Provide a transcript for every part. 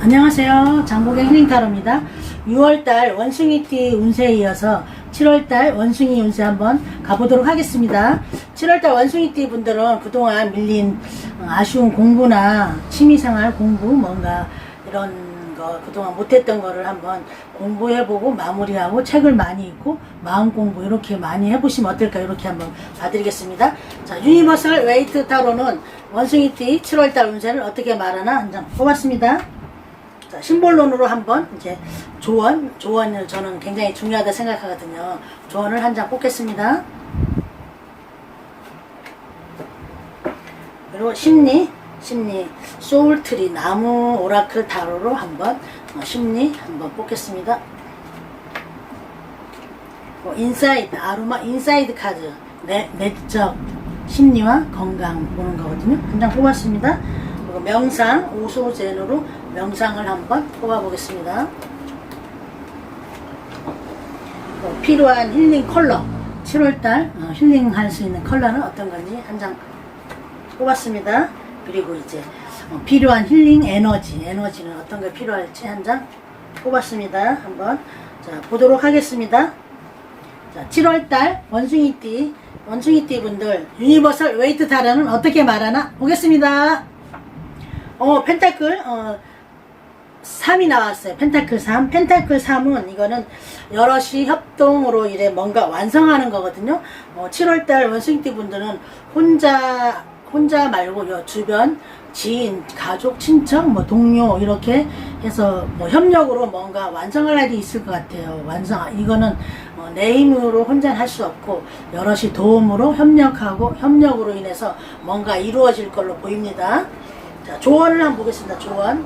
안녕하세요. 장보경 힐링타로입니다. 6월달 원숭이띠 운세에 이어서 7월달 원숭이 운세 한번 가보도록 하겠습니다. 7월달 원숭이띠 분들은 그동안 밀린 어, 아쉬운 공부나 취미생활 공부 뭔가 이런 거 그동안 못했던 거를 한번 공부해보고 마무리하고 책을 많이 읽고 마음 공부 이렇게 많이 해보시면 어떨까 이렇게 한번 봐드리겠습니다. 자 유니버설 웨이트 타로는 원숭이띠 7월달 운세를 어떻게 말하나 한 장 뽑았습니다. 자, 심볼론으로 한번 이제 조언, 조언을 저는 굉장히 중요하다 생각하거든요. 조언을 한 장 뽑겠습니다. 그리고 심리, 심리, 소울트리, 나무 오라클 타로로 한번 어, 심리 한번 뽑겠습니다. 뭐 인사이드, 아로마 인사이드 카드, 내, 내적 심리와 건강 보는 거거든요. 한 장 뽑았습니다. 그리고 명상, 오소젠으로 명상을 한번 뽑아보겠습니다. 뭐 필요한 힐링 컬러, 7월달 어, 힐링할 수 있는 컬러는 어떤 건지 한 장 뽑았습니다. 그리고 이제 어, 필요한 힐링 에너지, 에너지는 어떤 게 필요할지 한 장 뽑았습니다. 한번 자 보도록 하겠습니다. 자, 7월달 원숭이띠, 원숭이띠 분들, 유니버설 웨이트 타라는 어떻게 말하나 보겠습니다. 어, 펜타클, 어, 3이 나왔어요. 펜타클 3. 펜타클 3은 이거는 여럿이 협동으로 이래 뭔가 완성하는 거거든요. 어, 7월달 원숭이띠 분들은 혼자, 혼자 말고 요 주변 지인, 가족, 친척, 뭐 동료 이렇게 해서 뭐 협력으로 뭔가 완성할 날이 있을 것 같아요. 완성 이거는 어, 내 힘으로 혼자 할 수 없고 여럿이 도움으로 협력하고 협력으로 인해서 뭔가 이루어질 걸로 보입니다. 자, 조언을 한번 보겠습니다. 조언.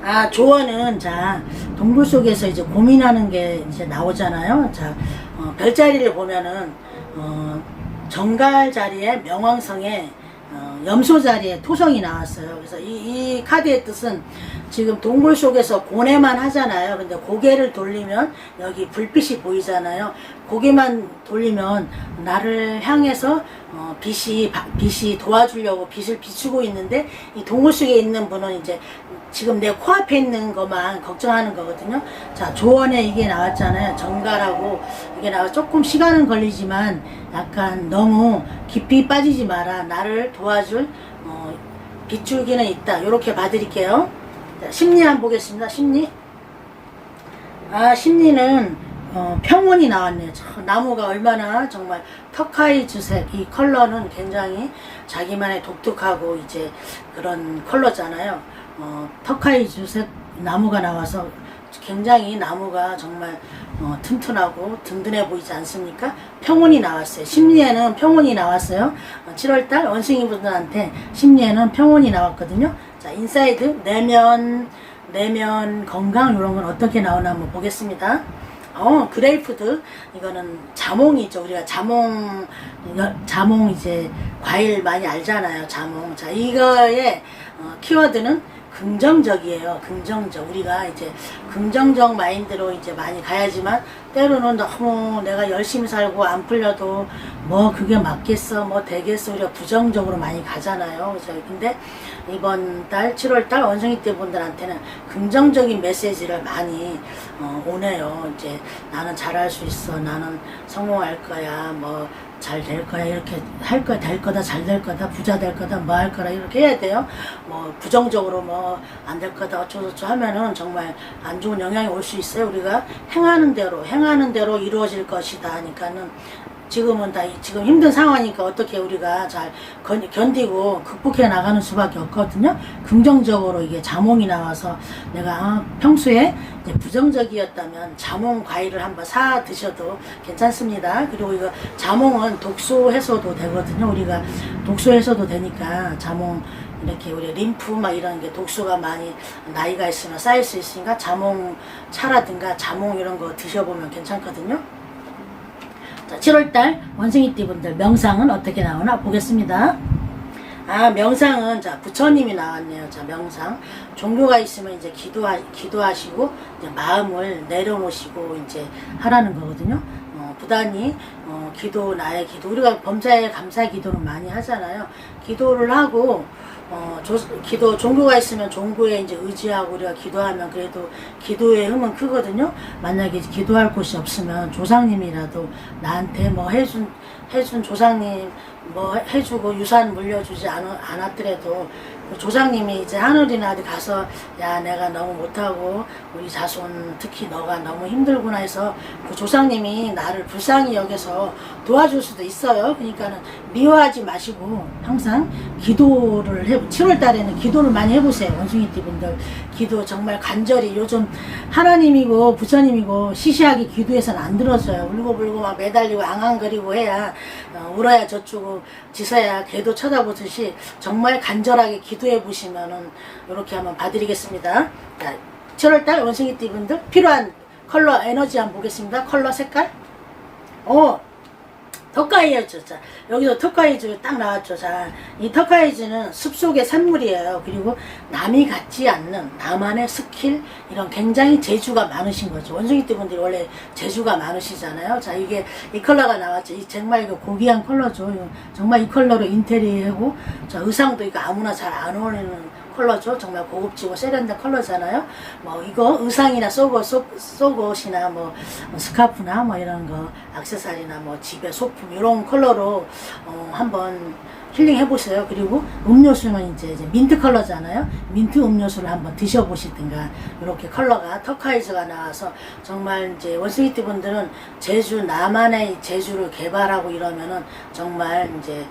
아, 조언은, 자, 동굴 속에서 이제 고민하는 게 이제 나오잖아요. 자, 어, 별자리를 보면은, 어, 정갈 자리에 명왕성에, 어, 염소 자리에 토성이 나왔어요. 그래서 이, 이 카드의 뜻은 지금 동굴 속에서 고뇌만 하잖아요. 근데 고개를 돌리면 여기 불빛이 보이잖아요. 고개만 돌리면 나를 향해서 어, 빛이 바- 빛이 도와주려고 빛을 비추고 있는데 이 동굴 속에 있는 분은 이제 지금 내 코앞에 있는 것만 걱정하는 거거든요. 자, 조언에 이게 나왔잖아요. 정갈하고 이게 나와 조금 시간은 걸리지만 약간 너무 깊이 빠지지 마라. 나를 도와줄 어, 빗줄기는 있다. 이렇게 봐드릴게요. 자, 심리 한번 보겠습니다. 심리. 아, 심리는 어, 평온이 나왔네요. 저 나무가 얼마나 정말 터카이 주색 이 컬러는 굉장히 자기만의 독특하고 이제 그런 컬러잖아요. 어, 터카이 주색 나무가 나와서 굉장히 나무가 정말 어, 튼튼하고 든든해 보이지 않습니까? 평온이 나왔어요. 심리에는 평온이 나왔어요. 어, 7월달 원숭이 분들한테 심리에는 평온이 나왔거든요. 자, 인사이드 내면 내면 건강 이런 건 어떻게 나오나 한번 보겠습니다. 어, 그레이프드 이거는 자몽이죠. 우리가 자몽 여- 자몽 이제 과일 많이 알잖아요. 자몽. 자, 이거의 어, 키워드는 긍정적이에요. 긍정적. 우리가 이제 긍정적 마인드로 이제 많이 가야지만 때로는 너무 내가 열심히 살고 안 풀려도 뭐 그게 맞겠어, 뭐 되겠어. 우리가 부정적으로 많이 가잖아요. 그래서 근데 이번 달 7월 달 원숭이 때 분들한테는 긍정적인 메시지를 많이 어, 오네요. 이제 나는 잘할 수 있어. 나는 성공할 거야. 뭐 잘 될 거야. 이렇게 할 거야. 될 거다. 잘 될 거다. 부자 될 거다. 뭐 할 거라. 이렇게 해야 돼요. 뭐 부정적으로 뭐 안 될 거다. 어쩌고저쩌고 하면은 정말 안 좋은 영향이 올 수 있어요. 우리가 행하는 대로 행하는 대로 이루어질 것이다 하니까는 지금은 다 지금 힘든 상황이니까 어떻게 우리가 잘 건- 견디고 극복해 나가는 수밖에 없거든요. 긍정적으로 이게 자몽이 나와서 내가 아, 평소에 부정적이었다면 자몽 과일을 한번 사 드셔도 괜찮습니다. 그리고 이거 자몽은 독소 해소도 되거든요. 우리가 독소 해소도 되니까 자몽 이렇게 우리 림프 막 이런 게 독소가 많이 나이가 있으면 쌓일 수 있으니까 자몽 차라든가 자몽 이런 거 드셔보면 괜찮거든요. 자, 7월달 원숭이띠 분들 명상은 어떻게 나오나 보겠습니다. 아, 명상은, 자, 부처님이 나왔네요. 자, 명상. 종교가 있으면 이제 기도하, 기도하시고, 이제 마음을 내려놓으시고, 이제 하라는 거거든요. 어, 부단히, 어, 기도, 나의 기도. 우리가 범사에 감사 기도를 많이 하잖아요. 기도를 하고, 어, 조, 기도 종교가 있으면 종교에 이제 의지하고 우리가 기도하면 그래도 기도의 힘은 크거든요. 만약에 기도할 곳이 없으면 조상님이라도 나한테 뭐 해준 해준 조상님 뭐 해- 해주고 유산 물려주지 않, 않았더라도 그 조상님이 이제 하늘이나 어디 가서 야 내가 너무 못하고 우리 자손 특히 너가 너무 힘들구나 해서 그 조상님이 나를 불쌍히 여겨서 도와줄 수도 있어요. 그러니까는 미워하지 마시고 항상 기도를 해 7월 달에는 기도를 많이 해보세요. 원숭이 띠 분들 기도 정말 간절히 요즘 하나님이고 부처님이고 시시하게 기도해서는 안 들어져요. 울고불고 막 매달리고 앙앙거리고 해야 어, 울어야 저쪽으로 지서야 개도 쳐다보듯이 정말 간절하게 기도 해 보시면은 이렇게 한번 봐드리겠습니다. 자, 7월달 원숭이띠 분들 필요한 컬러 에너지 한번 보겠습니다. 컬러 색깔. 어, 턱가이즈. 자, 여기서 턱가이즈 딱 나왔죠. 자, 이 턱가이즈는 숲속의 산물이에요. 그리고 남이 갖지 않는 나만의 스킬, 이런 굉장히 재주가 많으신 거죠. 원숭이 띠 분들이 원래 재주가 많으시잖아요. 자, 이게 이 컬러가 나왔죠. 이 정말 이거 고귀한 컬러죠. 정말 이 컬러로 인테리어하고, 자, 의상도 이거 아무나 잘 안 어울리는 컬러죠. 정말 고급지고 세련된 컬러잖아요. 뭐 이거 의상이나 속옷, 속, 속옷이나 뭐 스카프나 뭐 이런 거, 액세서리나 뭐 집에 소품 이런 컬러로 어, 한번 힐링 해보세요. 그리고 음료수는 이제, 이제 민트 컬러잖아요. 민트 음료수를 한번 드셔보시든가 이렇게 컬러가 터카이즈가 나와서 정말 이제 원숭이띠 분들은 제주 나만의 제주를 개발하고 이러면은 정말 이제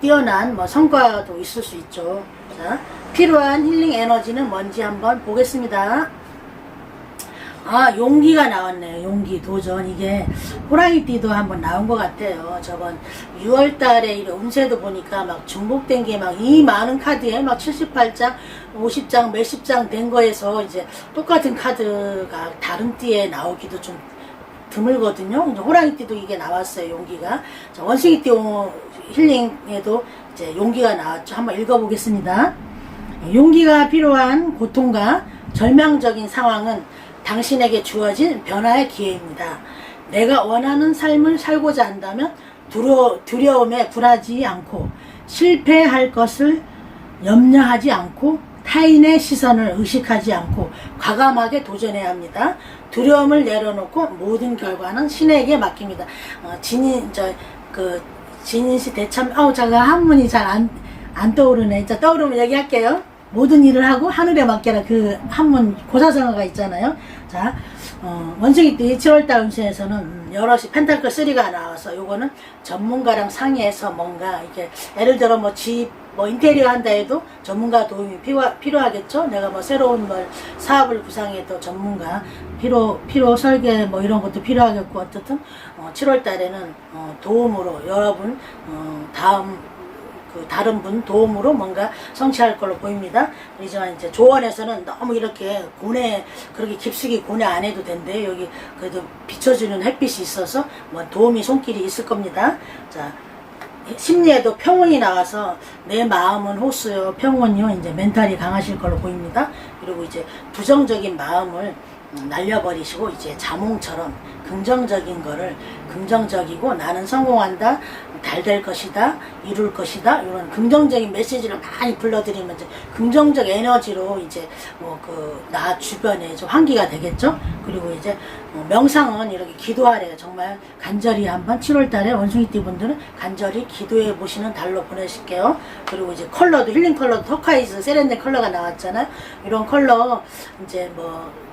뛰어난 뭐 성과도 있을 수 있죠. 자, 필요한 힐링 에너지는 뭔지 한번 보겠습니다. 아, 용기가 나왔네요. 용기, 도전. 이게 호랑이띠도 한번 나온 것 같아요. 저번 6월 달에 이 운세도 보니까 막 중복된 게 막 이 많은 카드에 막 78장, 50장, 몇십 장 된 거에서 이제 똑같은 카드가 다른 띠에 나오기도 좀 드물거든요. 호랑이띠도 이게 나왔어요. 용기가. 자, 원숭이띠 오- 힐링에도 이제 용기가 나왔죠. 한번 읽어보겠습니다. 용기가 필요한 고통과 절망적인 상황은 당신에게 주어진 변화의 기회입니다. 내가 원하는 삶을 살고자 한다면 두려, 두려움에 굴하지 않고 실패할 것을 염려하지 않고 타인의 시선을 의식하지 않고 과감하게 도전해야 합니다. 두려움을 내려놓고 모든 결과는 신에게 맡깁니다. 어, 진인 저그 진인시 대참 아우 제가 한문이 잘 안 안 떠오르네. 자 떠오르면 얘기할게요. 모든 일을 하고 하늘에 맡겨라 그 한문 고사성어가 있잖아요. 자 어, 원숭이 띠 7월달 운세에서는 음, 여럿이 펜타클 3가 나와서 요거는 전문가랑 상의해서 뭔가 이게 예를 들어 뭐 집 뭐 인테리어 한다 해도 전문가 도움이 필요, 필요하겠죠. 내가 뭐 새로운 뭘 사업을 구상해도 전문가 필요 필요 설계 뭐 이런 것도 필요하겠고 어쨌든 어, 7월 달에는 어, 도움으로 여러분 어, 다음 그 다른 분 도움으로 뭔가 성취할 걸로 보입니다. 그렇지만 이제 조언에서는 너무 이렇게 고뇌 그렇게 깊숙이 고뇌 안 해도 된대 여기 그래도 비춰주는 햇빛이 있어서 뭐 도움이 손길이 있을 겁니다. 자 심리에도 평온이 나와서 내 마음은 호수요 평온이요 이제 멘탈이 강하실 걸로 보입니다. 그리고 이제 부정적인 마음을 음, 날려버리시고 이제 자몽처럼 긍정적인 거를 긍정적이고 나는 성공한다 잘 될 것이다 이룰 것이다 이런 긍정적인 메시지를 많이 불러드리면 이제 긍정적 에너지로 이제 뭐 그 나 주변에 좀 환기가 되겠죠? 그리고 이제 어, 명상은 이렇게 기도하래요. 정말 간절히 한번 7월달에 원숭이띠 분들은 간절히 기도해 보시는 달로 보내실게요. 그리고 이제 컬러도 힐링 컬러도 터카이즈 세련된 컬러가 나왔잖아요. 이런 컬러 이제 뭐그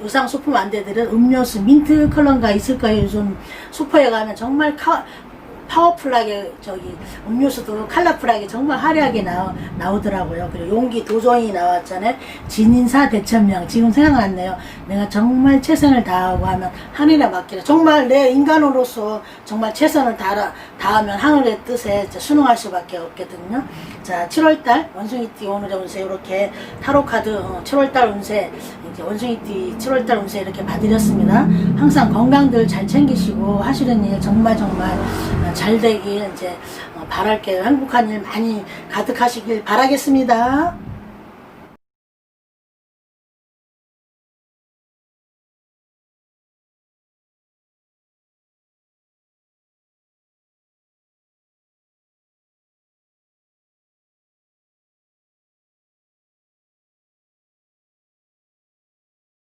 의상 소품 안대들은 음료수 민트 컬러가 있을 거예요. 요즘 슈퍼에 가면 정말 카, 파워풀하게 저기 음료수도 컬러풀하게 정말 화려하게 나오, 나오더라고요. 그리고 용기 도전이 나왔잖아요. 진인사 대천명 지금 생각났네요. 내가 정말 최선을 다하고 하면 하늘에 맡기라. 정말 내 인간으로서 정말 최선을 다하, 다하면 하늘의 뜻에 순응할 수밖에 없거든요. 자, 7월달 원숭이띠 오늘의 운세 이렇게 타로 카드 어, 7월달 운세 이제 원숭이띠 7월달 운세 이렇게 봐드렸습니다. 항상 건강들 잘 챙기시고 하시는 일 정말 정말 어, 잘 되길 이제 어, 바랄게요. 행복한 일 많이 가득하시길 바라겠습니다.